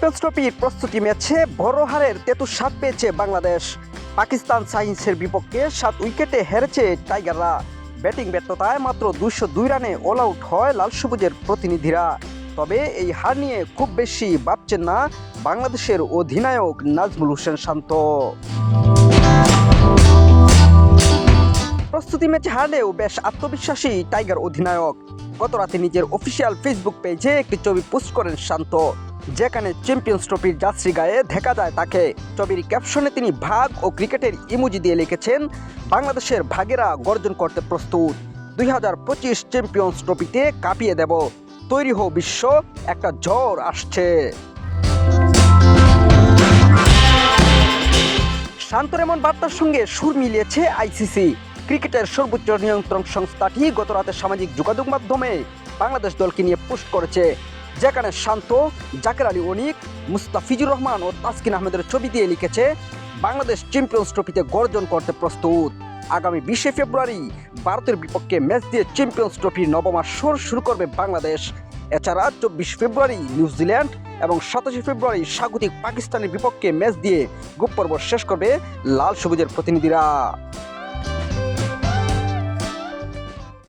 Champions ট্রফির প্রস্তুতি ম্যাচে বড় হারের তেতু স্বাদ পেয়েছে বাংলাদেশ। পাকিস্তান সাইন্সের বিপক্ষে সাত উইকেটে হেরেছে টাইগাররা। ব্যাটিং ব্যর্থতায় মাত্র দুইশো দুই রানে অল আউট হয় লাল সবুজের প্রতিনিধিরা। তবে এই হার নিয়ে খুব বেশি ভাবছেন না বাংলাদেশের অধিনায়ক নাজমুল হোসেন শান্ত। প্রস্তুতি ম্যাচে হারলেও বেশ আত্মবিশ্বাসী টাইগার অধিনায়ক। গত রাতে নিজের অফিসিয়াল ফেসবুক পেজে একটি ছবি পোস্ট করেন শান্ত। যেখানে চ্যাম্পিয়ন্স ট্রফির যাত্রী গায়ে দেখা যায় তাকে। ছবির ক্যাপশনে তিনি ভাগ ও ক্রিকেটের ইমোজি দিয়ে লিখেছেন, বাংলাদেশের ভাগেরা গর্জন করতে প্রস্তুত। দুই হাজার পঁচিশ চ্যাম্পিয়ন্স ট্রফিতে কাঁপিয়ে দেব। তৈরি হো বিশ্ব, একটা ঝড় আসছে। শান্তর এমন বার্তার সঙ্গে সুর মিলিয়েছে আইসিসি ক্রিকেটের সর্বোচ্চ নিয়ন্ত্রণ সংস্থাটি গত রাতে সামাজিক যোগাযোগ মাধ্যমে বাংলাদেশ দলকে নিয়ে পোস্ট করেছে। যেখানে শান্ত, জাকের আলী অনিক, মুস্তাফিজুর রহমান ও তাসকিন আহমেদের ছবি দিয়ে লিখেছে, বাংলাদেশ চ্যাম্পিয়ন্স ট্রফিতে গর্জন করতে প্রস্তুত। আগামী বিশে ফেব্রুয়ারি ভারতের বিপক্ষে ম্যাচ দিয়ে চ্যাম্পিয়ন্স ট্রফির নবম আসর শুরু করবে বাংলাদেশ। এছাড়া চব্বিশ ফেব্রুয়ারি নিউজিল্যান্ড এবং সাতাশে ফেব্রুয়ারি স্বাগতিক পাকিস্তানের বিপক্ষে ম্যাচ দিয়ে গ্রুপ পর্ব শেষ করবে লাল সবুজের প্রতিনিধিরা।